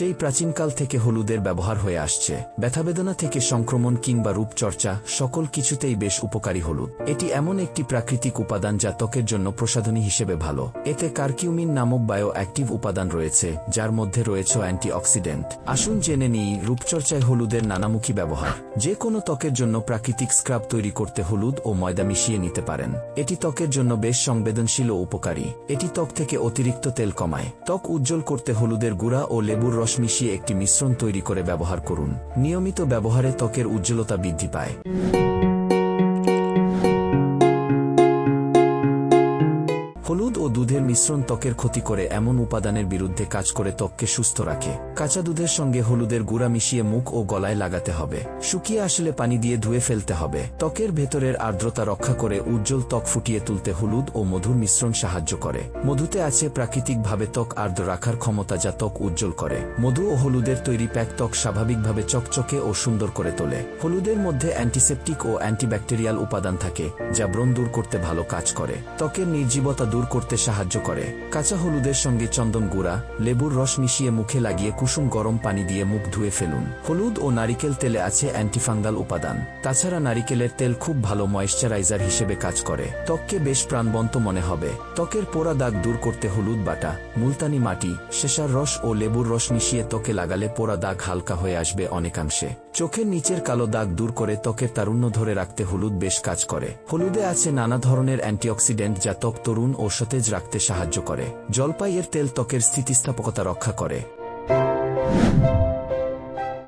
সেই প্রাচীনকাল থেকে হলুদের ব্যবহার হয়ে আসছে। ব্যথাবেদনা থেকে সংক্রমণ কিংবা রূপচর্চা সকল কিছুতেই বেশ উপকারী হলুদ। এটি এমন একটি প্রাকৃতিক উপাদান যা ত্বকের জন্য প্রসাধনী হিসেবে ভালো। এতে কার্কিউমিন নামক বায়ো অ্যাক্টিভ উপাদান রয়েছে, যার মধ্যে রয়েছে অ্যান্টিঅক্সিডেন্ট। আসুন জেনে নিই রূপচর্চায় হলুদের নানামুখী ব্যবহার। যে কোনো ত্বকের জন্য প্রাকৃতিক স্ক্রাব তৈরি করতে হলুদ ও ময়দা মিশিয়ে নিতে পারেন। এটি ত্বকের জন্য বেশ সংবেদনশীল ও উপকারী। এটি ত্বক থেকে অতিরিক্ত তেল কমায়। ত্বক উজ্জ্বল করতে হলুদের গুঁড়া ও লেবুর রস মিশিয়ে একটি মিশ্রণ তৈরি করে ব্যবহার করুন। নিয়মিত ব্যবহারে ত্বকের উজ্জ্বলতা বৃদ্ধি পায়। হলুদ ও দুধের মিশ্রণ ত্বকের ক্ষতি করে এমন উপাদানের বিরুদ্ধে কাজ করে ত্বককে সুস্থ রাখে। কাঁচা দুধের সঙ্গে হলুদের গুঁড়া মিশিয়ে মুখ ও গলায় লাগাতে হবে। শুকিয়ে আসলে পানি দিয়ে ধুয়ে ফেলতে হবে। ত্বকের ভেতরের আর্দ্রতা রক্ষা করে উজ্জ্বল ত্বক ফুটিয়ে তুলতে হলুদ ও মধুর মিশ্রণ সাহায্য করে। মধুতে আছে প্রাকৃতিকভাবে ত্বক আর্দ্র রাখার ক্ষমতা যা ত্বক উজ্জ্বল করে। মধু ও হলুদের তৈরি প্যাক ত্বক স্বাভাবিকভাবে চকচকে ও সুন্দর করে তোলে। হলুদের মধ্যে অ্যান্টিসেপটিক ও অ্যান্টিব্যাকটেরিয়াল উপাদান থাকে, যা ব্রণ দূর করতে ভালো কাজ করে। ত্বকের নির্জীবতা দূর করতে সাহায্য করে। কাঁচা হলুদের সঙ্গে চন্দন গুঁড়া, লেবুর রস মিশিয়ে মুখে লাগিয়ে কুসুম গরম পানি দিয়ে মুখ ধুয়ে ফেলুন। হলুদ ও নারিকেল তেলে আছে অ্যান্টিফাঙ্গাল উপাদান। তাছাড়া নারিকেলের তেল খুব ভালো ময়েশ্চারাইজার হিসেবে কাজ করে। ত্বককে বেশ প্রাণবন্ত মনে হবে। ত্বকের পোড়া দাগ দূর করতে হলুদ বাটা, মুলতানি মাটি, শেষার রস ও লেবুর রস মিশিয়ে ত্বকে লাগালে পোড়া দাগ হালকা হয়ে আসবে অনেকাংশে। চোখের নিচের কালো দাগ দূর করে ত্বকের তারুণ্য ধরে রাখতে হলুদ বেশ কাজ করে। হলুদে আছে নানা ধরনের অ্যান্টিঅক্সিডেন্ট যা ত্বক তরুণ ও সতেজ রাখতে সাহায্য করে। জলপাইয়ের তেল ত্বকের স্থিতিস্থাপকতা রক্ষা করে।